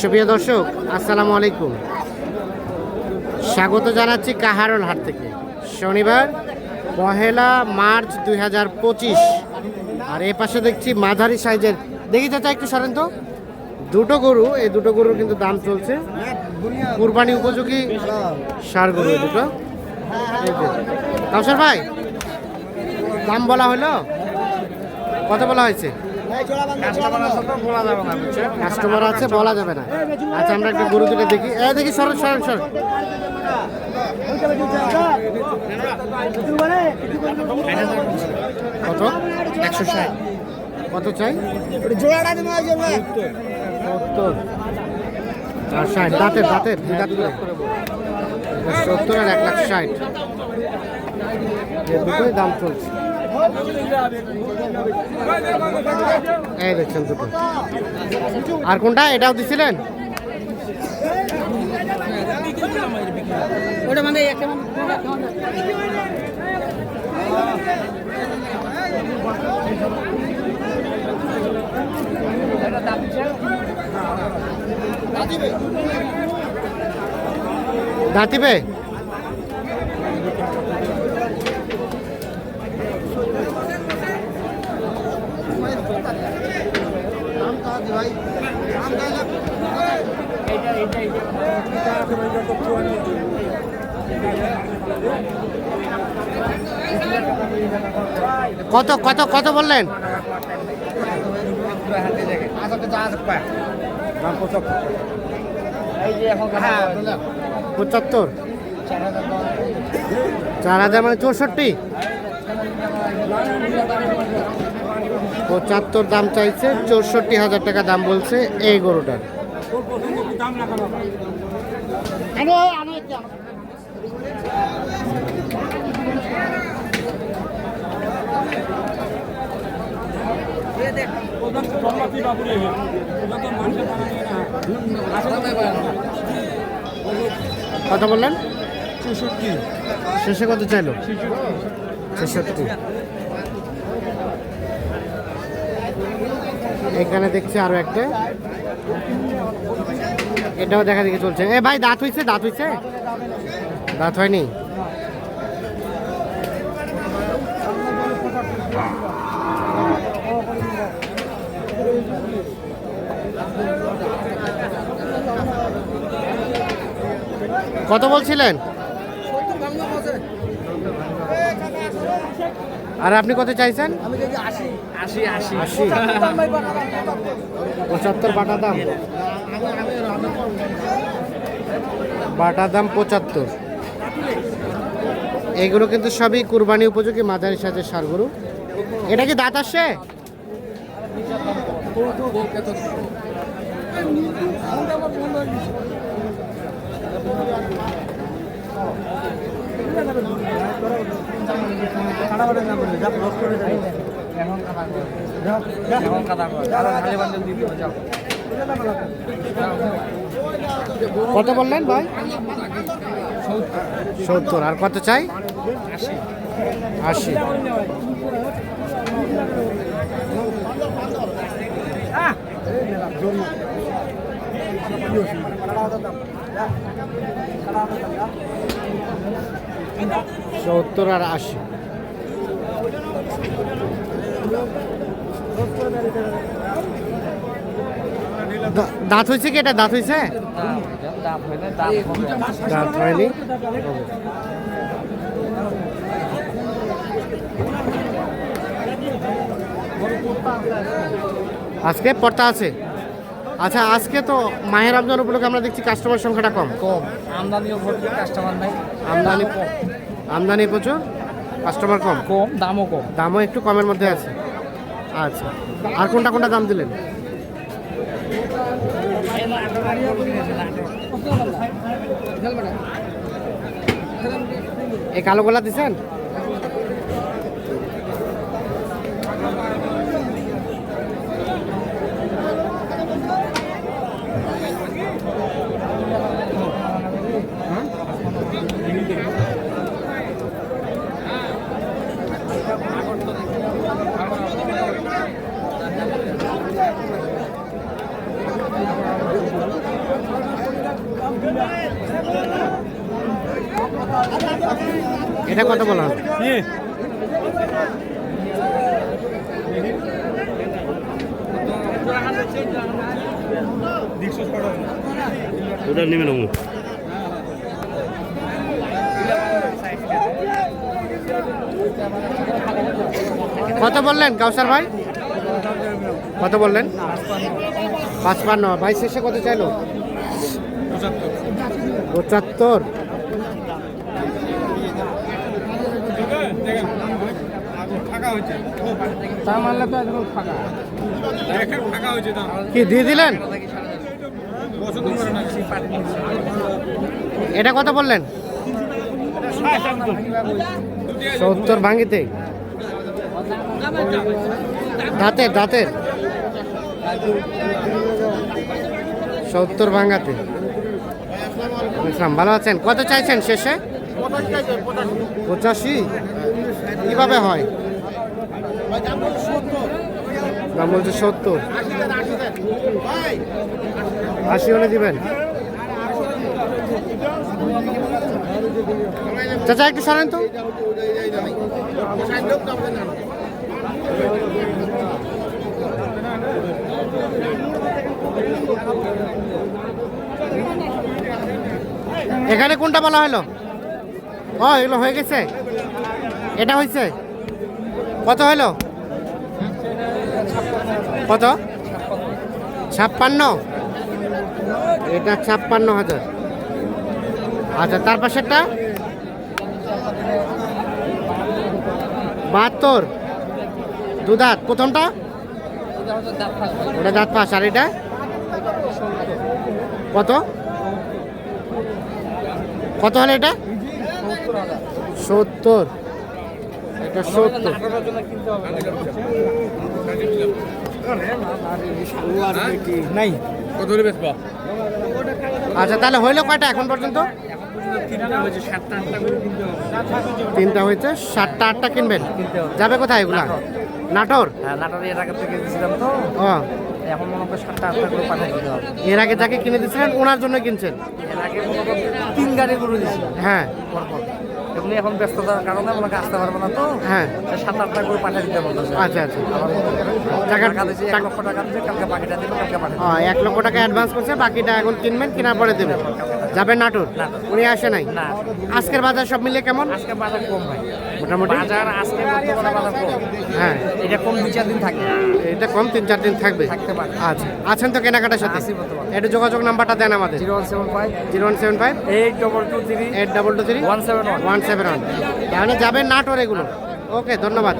সুপ্রিয় দর্শক, আসসালামু আলাইকুম। স্বাগত জানাচ্ছি কাহারল হাট থেকে। শনিবার, পহেলা মার্চ দুই হাজার পঁচিশ। আর এ পাশে দেখছি মাঝারি সাইজের দেখি চাচা, একটু সরেন তো। দুটো গরু, এই দুটো গরুর কিন্তু দাম চলছে। কুরবানি উপযোগী সার গরু দুটো। কাউসার ভাই, দাম বলা হলো? কত বলা হয়েছে? কাস্টমার আছে বলা যাবে না আচ্ছা আমরা একটা গরু দুটো দেখি। এ, দেখি, সরন সরন সরন। কত? একশো ষাট। কত চাই? সত্তর। ষাট, দাঁতের দাঁতের সত্তর আর এক লাখ ষাট। দাম চলছে। এই দেখছেন দুটো। আর কোনটা? এটাও দিছিলেন? ওটা মানে একটা দাঁতিবে? কত কত কত বললেন? পঁচাত্তর। চার হাজার মানে চৌষট্টি? পঁচাত্তর দাম চাইছে চৌষট্টি হাজার টাকা দাম বলছে এই গরুটার। কত বললেন? ছেষট্টি। শেষে কত চাইলো? ছেষট্টি। এখানে দেখছি আরও একটা। এটাও দেখা দেখি চলছে। এ ভাই দাঁত হয়েছে দাঁত হইছে? দাঁত হয়নি? কত বলছিলেন? আর আপনি কত চাইছেন? আশি। আশি আশি। পঁচাত্তর বাটা দাম। বাটা দাম পঁচাত্তর। এগুলো কিন্তু সবই কুরবানি উপযোগী মাঝারি সাজের সারগুলো এটা কি দাঁত আসছে? কত বললেন ভাই? সত্তর। আর কত চাই? আশি। সত্তর আর আশি। দাঁত হয়েছে কি এটা? দাঁত হয়েছে? দাঁত হয়নি? আজকে পড়তা আছে। আচ্ছা আজকে তো মাহের রমজান উপলক্ষে আমরা দেখছি কাস্টমার সংখ্যাটা কম। কম। আমদানিও কাস্টমার নাই। আমদানি আমদানি প্রচুর। কাস্টমার কম? কম দামও কম। দামও একটু কমের মধ্যে আছে। আচ্ছা। আর কোনটা কোনটা দাম দিলেন? এই কালো গোলা দিছেন? এটা কত বলা হবে ওটা নেবে না কত বললেন কাউসার ভাই? কত বললেন? পাঁচপান্ন। ভাই শেষে কত চাইলো? পঁচাত্তর। তা মারলে তো একদম ফাঁকা। কি দিয়ে দিলেন? এটা কত বললেন? সত্তর ভাঙিতে। দাঁতের দাঁতের। সত্তর ভাঙাতে। বুঝলাম ভালো আছেন? কত চাইছেন শেষে? পঁচাশি? কীভাবে হয়? দাম বলছে সত্তর। আশি হলে দিবেন। চাচা একটু সরেন তো। এখানে কোনটা বলা হলো? ও এগুলো হয়ে গেছে। এটা হয়েছে? কত হলো? কত? ছাপ্পান্ন? এটা ছাপ্পান্ন হাজার। আচ্ছা তার পাশেরটা? বাহাত্তর। দু দাঁত প্রথমটা? ওটা দাঁত পাস আর এটা? কত? কত হলো এটা? সত্তর। এটা সত্তর নাই। কত বেচবা? আচ্ছা তাহলে হইল কয়টা এখন পর্যন্ত? তিনটা হয়েছে সাতটা আটটা করে কিনতে হবে তিনটা হয়েছে সাতটা আটটা কিনবেন। যাবে কোথায় এগুলা? নাটোর। হ্যাঁ এর আগে থেকে তো। ও। এখন মনে করো সাতটা আটটা করে হবে। এর আগে যাকে কিনে দিয়েছিলেন ওনার জন্য কিনছেন? এর আগে করো তিন গাড়ি গরু হ্যাঁ। পরপর এখন ব্যস্ততার কারণে আমাকে আসতে পারব না তো। হ্যাঁ। সাত আটটা করে পাঠিয়ে দিতে বলতেছে। আচ্ছা আচ্ছা। টাকা এক লক্ষ টাকা দিয়েছে কালকে বাকিটা দিবে কালকে পাঠিয়ে এক লক্ষ টাকা অ্যাডভান্স করছে বাকিটা এখন কিনবেন কেনার পরে দেবেন। যাবেন নাটুর? নাটোর। উনি আসে নাই? আজকের বাজার সব মিলিয়ে কেমন? আজকে বাজার কম ভাই। মোটামুটি। বাজার আজকে বর্তমানে বাজার কম। হ্যাঁ। এটা কম দু চার দিন থাকবে। এটা কম তিন চার দিন থাকবে? থাকতে পারে। আচ্ছা। আছেন তো কেনাকাটার সাথে? আছি বর্তমানে। একটু যোগাযোগ নাম্বারটা দেন আমাদের। Zero one seven five. Zero one seven five. Eight double two three. Eight double two three. One seven one. One seven one. তাহলে যাবেন নাটোর এগুলো। ওকে ধন্যবাদ।